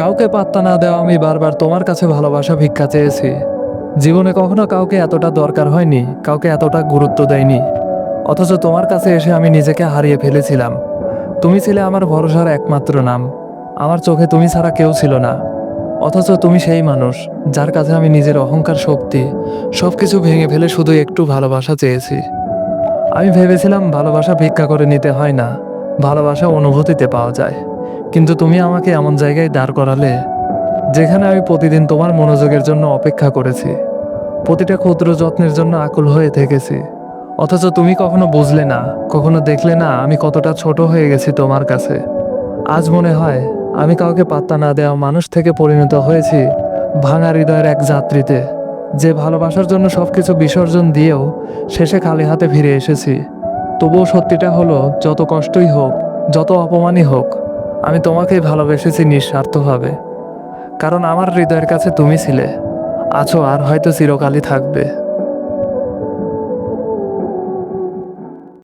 কাউকে পাত্তা না দেওয়া আমি বারবার তোমার কাছে ভালোবাসা ভিক্ষা চেয়েছি। জীবনে কখনো কাউকে এতটা দরকার হয়নি, কাউকে এতটা গুরুত্ব দেয়নি। অথচ তোমার কাছে এসে আমি নিজেকে হারিয়ে ফেলেছিলাম। তুমি ছিলে আমার ভরসার একমাত্র নাম। আমার চোখে তুমি ছাড়া কেউ ছিল না। অথচ তুমি সেই মানুষ, যার কাছে আমি নিজের অহংকার শক্তি সব কিছু ভেঙে ফেলে শুধু একটু ভালোবাসা চেয়েছি। আমি ভেবেছিলাম ভালোবাসা ভিক্ষা করে নিতে হয় না, ভালোবাসা অনুভূতিতে পাওয়া যায়। কিন্তু তুমি আমাকে এমন জায়গায় দাঁড় করালে, যেখানে আমি প্রতিদিন তোমার মনোযোগের জন্য অপেক্ষা করেছি। প্রতিটা ক্ষুদ্র যত্নের জন্য আকুল হয়ে থেকেছি। অথচ তুমি কখনো বুঝলে না, কখনো দেখলে না আমি কতটা ছোট হয়ে গেছি তোমার কাছে। আজ মনে হয়, আমি কাউকে পাত্তা না দেওয়া মানুষ থেকে পরিণত হয়েছি ভাঙা হৃদয়ের এক যাত্রীতে, যে ভালোবাসার জন্য সবকিছু বিসর্জন দিয়েও শেষে খালি হাতে ফিরে এসেছি। তবুও সত্যিটা হলো, যত কষ্টই হোক, যত অপমানই হোক আমি তোমাকেই ভালোবেসেছি নিঃস্বার্থভাবে। কারণ আমার হৃদয়ের কাছে তুমি ছিলে। আছো আর হয়তো চিরকালই থাকবে।